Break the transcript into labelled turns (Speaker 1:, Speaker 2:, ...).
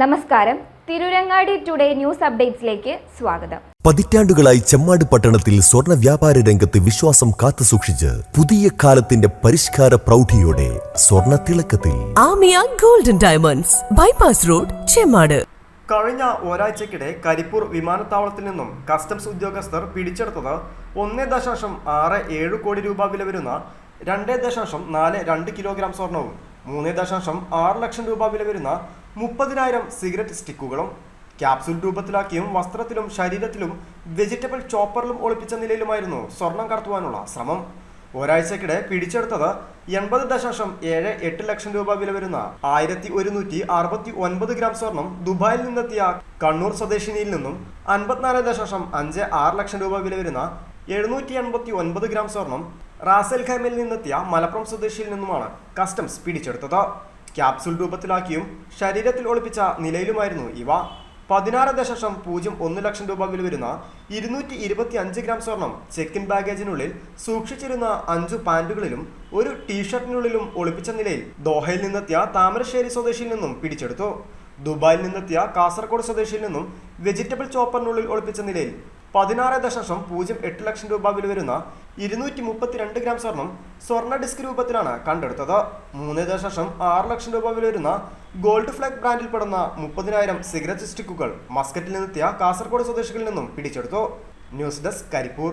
Speaker 1: നമസ്കാരം. Tirurangadi today news അപ്ഡേറ്റ്സിലേക്ക് സ്വാഗതം.
Speaker 2: പതിറ്റാണ്ടുകളായി ചെമ്മാട് പട്ടണത്തിൽ സ്വർണ വ്യാപാര രംഗത്ത് വിശ്വാസം കാത്തുസൂക്ഷിച്ച് പുതിയ കാലത്തിന്റെ പരിഷ്കാര പ്രൗഢിയോടെ സ്വർണ തിളക്കത്തിൽ.
Speaker 3: Amiya golden diamonds bypass road Chemmad.
Speaker 4: കഴിഞ്ഞ ഒരാഴ്ചക്കിടെ കരിപ്പൂർ വിമാനത്താവളത്തിൽ നിന്നും കസ്റ്റംസ് ഉദ്യോഗസ്ഥർ പിടിച്ചെടുത്തത് ഒന്ന് ദശാംശം ആറ് ഏഴ് കോടി രൂപ വില വരുന്ന രണ്ട് ദശാംശം നാല് രണ്ട് കിലോഗ്രാം സ്വർണവും മൂന്ന് ദശാംശം ആറ് ലക്ഷം രൂപ വില വരുന്ന മുപ്പതിനായിരം സിഗരറ്റ് സ്റ്റിക്കുകളും ക്യാപ്സൂൾ രൂപത്തിലാക്കിയും വസ്ത്രത്തിലും ശരീരത്തിലും വെജിറ്റബിൾ ചോപ്പറിലും ഒളിപ്പിച്ച നിലയിലുമായിരുന്നു സ്വർണം കടത്തുവാനുള്ള ശ്രമം. ഒരാഴ്ചക്കിടെ പിടിച്ചെടുത്തത് എൺപത് ദശാംശം ഏഴ് എട്ട് ലക്ഷം രൂപ വില വരുന്ന ആയിരത്തി ഒരുന്നൂറ്റി അറുപത്തി ഒൻപത് ഗ്രാം സ്വർണം ദുബായിൽ നിന്നെത്തിയ കണ്ണൂർ സ്വദേശിനിയിൽ നിന്നും അൻപത്തിനാല് ദശാംശം അഞ്ച് ആറ് ലക്ഷം രൂപ വില വരുന്ന എഴുന്നൂറ്റി എൺപത്തി ഒൻപത് ഗ്രാം സ്വർണം റാസൽ ഖൈമിൽ നിന്നെത്തിയ മലപ്പുറം സ്വദേശിയിൽ നിന്നുമാണ് കസ്റ്റംസ് പിടിച്ചെടുത്തത്. ക്യാപ്സൂൾ രൂപത്തിലാക്കിയും ശരീരത്തിൽ ഒളിപ്പിച്ച നിലയിലുമായിരുന്നു ഇവ. പതിനാറ് ദശാംശം പൂജ്യം ഒന്ന് ലക്ഷം രൂപ വില വരുന്ന ഇരുന്നൂറ്റി ഇരുപത്തി അഞ്ച് ഗ്രാം സ്വർണം ചെക്കിൻ ബാഗേജിനുള്ളിൽ സൂക്ഷിച്ചിരുന്ന അഞ്ചു പാന്റുകളിലും ഒരു ടീഷർട്ടിനുള്ളിലും ഒളിപ്പിച്ച നിലയിൽ ദോഹയിൽ നിന്നെത്തിയ താമരശ്ശേരി സ്വദേശിയിൽ നിന്നും പിടിച്ചെടുത്തു. ദുബായിൽ നിന്നെത്തിയ കാസർഗോഡ് സ്വദേശിയിൽ നിന്നും വെജിറ്റബിൾ ചോപ്പറിനുള്ളിൽ ഒളിപ്പിച്ച നിലയിൽ പതിനാറ് ദശാംശം പൂജ്യം എട്ട് ലക്ഷം രൂപ വില വരുന്ന ഇരുന്നൂറ്റി മുപ്പത്തിരണ്ട് ഗ്രാം സ്വർണം സ്വർണ ഡിസ്ക് രൂപത്തിലാണ് കണ്ടെടുത്തത്. മൂന്ന് ദശാംശം ആറ് ലക്ഷം രൂപ വില വരുന്ന ഗോൾഡ് ഫ്ലാഗ് ബ്രാൻഡിൽ ബ്രാൻഡിൽപ്പെടുന്ന മുപ്പതിനായിരം സിഗരറ്റ് സ്റ്റിക്കുകൾ മസ്കറ്റിൽ നിന്നെത്തിയ കാസർഗോഡ് സ്വദേശികളിൽ നിന്നും പിടിച്ചെടുത്തു. News desk Karipur.